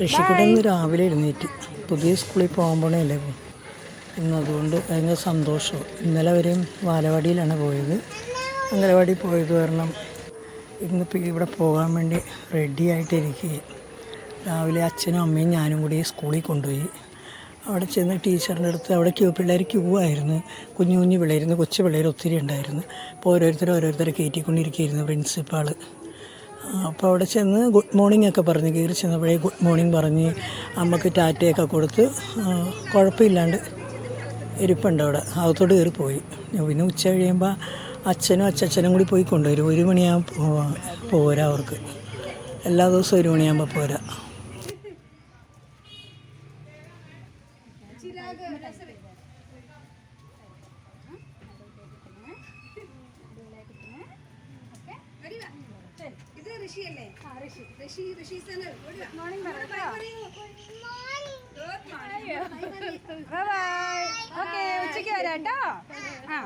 ഋഷിക്കുട്ടൻ രാവിലെ എഴുന്നേറ്റ്. പുതിയ സ്കൂളിൽ പോകുമ്പോഴല്ലേ ഇന്ന് അതുകൊണ്ട് ഭയങ്കര സന്തോഷം. ഇന്നലെ വരെയും ബാലവാടിയിലാണ് പോയത്. അംഗനവാടി പോയത് കാരണം ഇന്നിപ്പോൾ ഇവിടെ പോകാൻ വേണ്ടി റെഡി ആയിട്ടിരിക്കുക രാവിലെ അച്ഛനും അമ്മയും ഞാനും കൂടി സ്കൂളിൽ കൊണ്ടുപോയി. അവിടെ ചെന്ന് ടീച്ചറിന്റെ അടുത്ത് അവിടെ ക്യൂ പിള്ളേർ ക്യൂ ആയിരുന്നു. കുഞ്ഞു കുഞ്ഞു പിള്ളേരുന്നു കൊച്ചു പിള്ളേർ ഒത്തിരി ഉണ്ടായിരുന്നു. അപ്പോൾ ഓരോരുത്തർ ഓരോരുത്തരെ കയറ്റിക്കൊണ്ടിരിക്കുകയായിരുന്നു പ്രിൻസിപ്പാൾ അപ്പോൾ അവിടെ ചെന്ന് ഗുഡ് മോർണിംഗ് ഒക്കെ പറഞ്ഞ്. കയറി ചെന്നപ്പോഴേ ഗുഡ് മോർണിംഗ് പറഞ്ഞ് അമ്മയ്ക്ക് ടാറ്റയൊക്കെ കൊടുത്ത് കുഴപ്പമില്ലാണ്ട് ഇരിപ്പുണ്ട് അവിടെ. അകത്തോട്ട് കയറി പോയി പിന്നെ ഉച്ച കഴിയുമ്പോൾ അച്ഛനും അച്ഛച്ചനും കൂടി പോയി കൊണ്ടുവരും. ഒരു മണിയാകുമ്പോൾ പോരാ അവർക്ക്. എല്ലാ ദിവസവും ഒരു മണിയാകുമ്പോൾ പോരാ. ഋഷിയല്ലേ? Rishi. Rishi Sanal good morning bye bye okay ഉച്ചയ്ക്ക് വരാട്ടോ കേട്ടോ. ആ.